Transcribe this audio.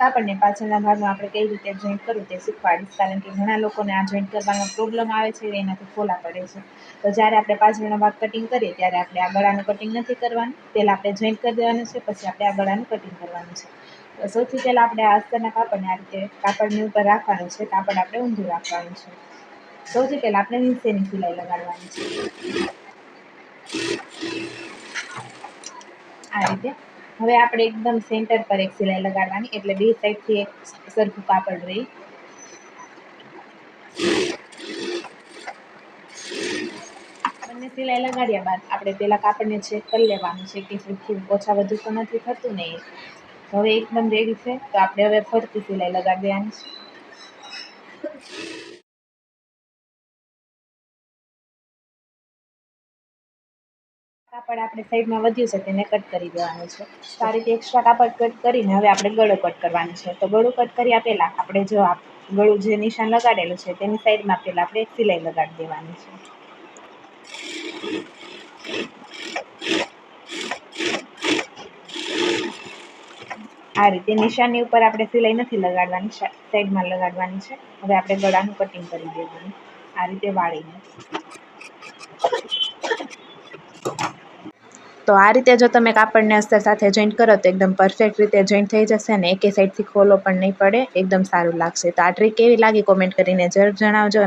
કાપડને પાછળના ભાગમાં આપણે કઈ રીતે જોઈન્ટ કરવું તે શીખવાડીશ. કારણ કે ઘણા લોકોને આ જોઈન્ટ કરવાનો પ્રોબ્લેમ આવે છે, એનાથી ફોલા પડે છે. તો જ્યારે આપણે પાછળનો ભાગ કટિંગ કરીએ, ત્યારે આપણે આ ગળાનું કટિંગ નથી કરવાનું. પહેલાં આપણે જોઈન્ટ કરી દેવાનું છે, પછી આપણે આ ગળાનું કટિંગ કરવાનું છે. સૌથી પહેલાં આપણે આ અસ્તરના કાપડને આ રીતે કાપડની ઉપર રાખવાનું છે, કાપડ આપણે ઊંધું રાખવાનું છે. સૌથી પહેલાં આપણે નીચેની સિલાઈ લગાડવાની છે. આ રીતે હવે આપણે એકદમ સેન્ટર પર એક સિલાઈ લગાડવાની, એટલે બે સાઈડથી એક સરખું કાપડ રહી. બંને સિલાઈ લગાડ્યા બાદ આપણે પેલા કાપડને ચેક કરી લેવાનું છે કે સરખું ઓછા વધુ તો નથી થતું ને હવે એકદમ રેડી છે, તો આપણે હવે ફરતી સિલાઈ લગાડી દેવાની છે. કાપડ આપણે સાઈડમાં વધ્યું છે તેને કટ કરી દેવાનું છે. તો આ રીતે એક્સ્ટ્રા કાપડ કટ કરીને હવે આપણે ગળો કટ કરવાનો છે. તો ગળું કટ કર્યા પહેલાં આપણે જો આ ગળું જે નિશાન લગાડેલું છે તેની સાઈડમાં પહેલાં આપણે એક સિલાઈ લગાડી દેવાની છે. આ રીતે નિશાનની ઉપર આપણે સિલાઈ નથી લગાડવાની સાઈડમાં લગાડવાની છે. હવે આપણે ગળાનું કટિંગ કરી દેવાનું. આ રીતે વાળીને. તો આ રીતે જો તમે કાપડને અસ્તર સાથે જોઈન્ટ કરો તો એકદમ પરફેક્ટ રીતે જોઈન્ટ થઈ જશે અને એકે સાઈડથી ખોલો પણ નહીં પડે, એકદમ સારું લાગશે. તો આ ટ્રીક કેવી લાગી? કોમેન્ટ કરીને જરૂર જણાવજો